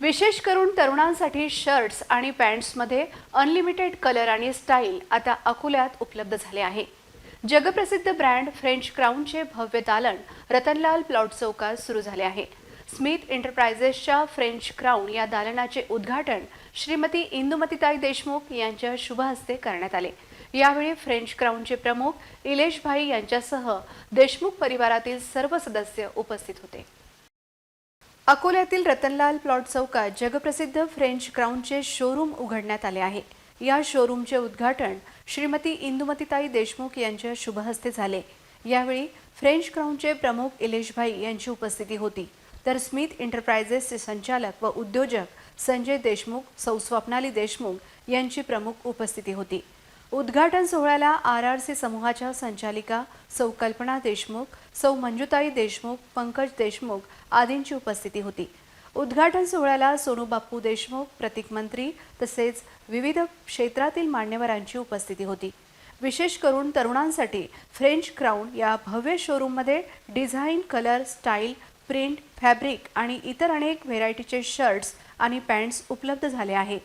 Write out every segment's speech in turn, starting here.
विशेष करून तरुणांसाठी शर्ट्स आणि पॅन्ट्समध्ये अनलिमिटेड कलर आणि स्टाईल आता अकोल्यात उपलब्ध झाले आहे. जगप्रसिद्ध ब्रँड फ्रेंच क्राऊनचे भव्य दालन रतनलाल प्लॉट चौकात सुरू झाले आहे. स्मिथ एंटरप्राइजेसच्या फ्रेंच क्राऊन या दालनाचे उद्घाटन श्रीमती इंदुमतीताई देशमुख यांच्या शुभ हस्ते करण्यात आले. यावेळी फ्रेंच क्राऊनचे प्रमुख इलेशभाई यांच्यासह देशमुख परिवारातील सर्व सदस्य उपस्थित होते. अकोल्यातील रतनलाल प्लॉट चौकात जगप्रसिद्ध फ्रेंच क्राऊनचे शोरूम उघडण्यात आले आहे. या शोरूमचे उद्घाटन श्रीमती इंदुमतीताई देशमुख यांच्या शुभहस्ते झाले. यावेळी फ्रेंच क्राऊनचे प्रमुख इलेशभाई यांची उपस्थिती होती. तर स्मिथ एंटरप्राइजेसचे संचालक व उद्योजक संजय देशमुख सौ स्वप्नाली देशमुख यांची प्रमुख उपस्थिती होती. उद्घाटन सोहळ्याला आर आर सी समूहाच्या संचालिका सौ कल्पना देशमुख सौ मंजुताई देशमुख पंकज देशमुख आदींची उपस्थिती होती. उद्घाटन सोहळ्याला सोनू बाप्पू देशमुख प्रतीक मंत्री तसेच विविध क्षेत्रातील मान्यवरांची उपस्थिती होती. विशेष करून तरुणांसाठी फ्रेंच क्राऊन या भव्य शोरूममध्ये design colour style print fabric आणि इतर अनेक व्हेरायटीचे शर्ट्स आणि पॅन्ट्स उपलब्ध झाले आहे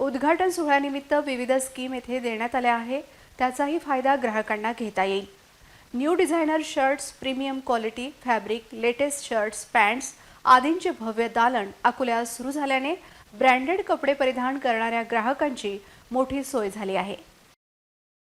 उद्घाटन सोहळ्यानिमित्त विविध स्कीम येथे देण्यात आल्या आहे त्याचाही फायदा ग्राहकांना घेता येईल. New designer shirts premium quality fabric latest shirts pants आदींचे भव्य दालन अकोल्यात सुरू झाल्याने ब्रँडेड कपडे परिधान करणाऱ्या ग्राहकांची मोठी सोय झाली आहे.